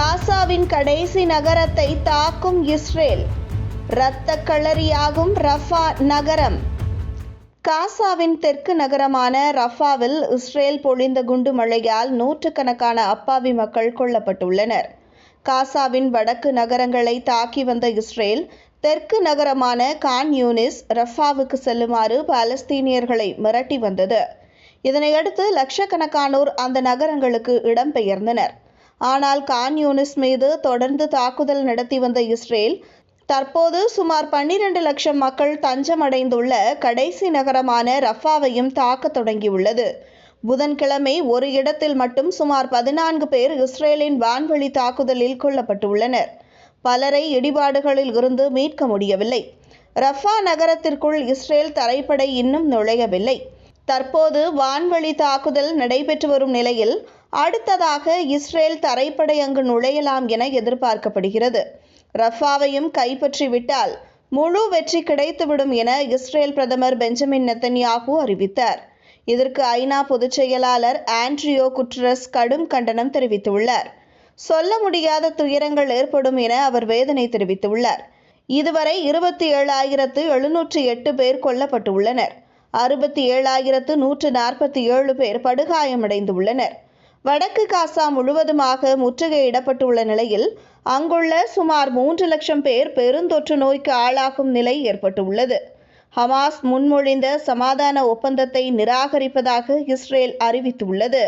காசாவின் கடைசி நகரத்தை தாக்கும் இஸ்ரேல். இரத்த களரியாகும் ரஃபா நகரம். காசாவின் தெற்கு நகரமான ரஃபாவில் இஸ்ரேல் பொழிந்த குண்டு மழையால் நூற்றுக்கணக்கான அப்பாவி மக்கள் கொல்லப்பட்டுள்ளனர். காசாவின் வடக்கு நகரங்களை தாக்கி வந்த இஸ்ரேல் தெற்கு நகரமான கான் யூனிஸ் ரஃபாவுக்கு செல்லுமாறு பாலஸ்தீனியர்களை மிரட்டி வந்தது. இதனையடுத்து லட்சக்கணக்கானோர் அந்த நகரங்களுக்கு இடம்பெயர்ந்தனர். ஆனால் கான் யூனிஸ் மீது தொடர்ந்து தாக்குதல் நடத்தி வந்த இஸ்ரேல் தற்போது சுமார் பன்னிரண்டு லட்சம் மக்கள் தஞ்சமடைந்துள்ள கடைசி நகரமான ரஃபாவையும் தாக்கத் தொடங்கியுள்ளது. புதன்கிழமை ஒரு இடத்தில் மட்டும் சுமார் பதினான்கு பேர் இஸ்ரேலின் வான்வழி தாக்குதலில் கொல்லப்பட்டுள்ளனர். பலரை இடிபாடுகளில் இருந்து மீட்க முடியவில்லை. ரஃபா நகரத்திற்குள் இஸ்ரேல் தரைப்படை இன்னும் நுழையவில்லை. தற்போது வான்வழி தாக்குதல் நடைபெற்று வரும் நிலையில் அடுத்ததாக இஸ்ரேல் தரைப்படை அங்கு நுழையலாம் என எதிர்பார்க்கப்படுகிறது. ரஃபாவையும் கைப்பற்றிவிட்டால் முழு வெற்றி கிடைத்துவிடும் என இஸ்ரேல் பிரதமர் பெஞ்சமின் நெத்தன்யாகு அறிவித்தார். இதற்கு ஐநா பொதுச் செயலாளர் ஆண்ட்ரியோ குட்ரஸ் கடும் கண்டனம் தெரிவித்துள்ளார். சொல்ல முடியாத துயரங்கள் ஏற்படும் என அவர் வேதனை தெரிவித்துள்ளார். இதுவரை இருபத்தி ஏழாயிரத்து எழுநூற்றி எட்டு பேர் கொல்லப்பட்டுள்ளனர். அறுபத்தி ஏழாயிரத்து நூற்று நாற்பத்தி ஏழு பேர் படுகாயமடைந்துள்ளனர். வடக்கு காசா முழுவதுமாக முற்றுகையிடப்பட்டுள்ள நிலையில் அங்குள்ள சுமார் மூன்று லட்சம் பேர் பெருந்தொற்று நோய்க்கு ஆளாகும் நிலை ஏற்பட்டுள்ளது. ஹமாஸ் முன்மொழிந்த சமாதான ஒப்பந்தத்தை நிராகரிப்பதாக இஸ்ரேல் அறிவித்துள்ளது.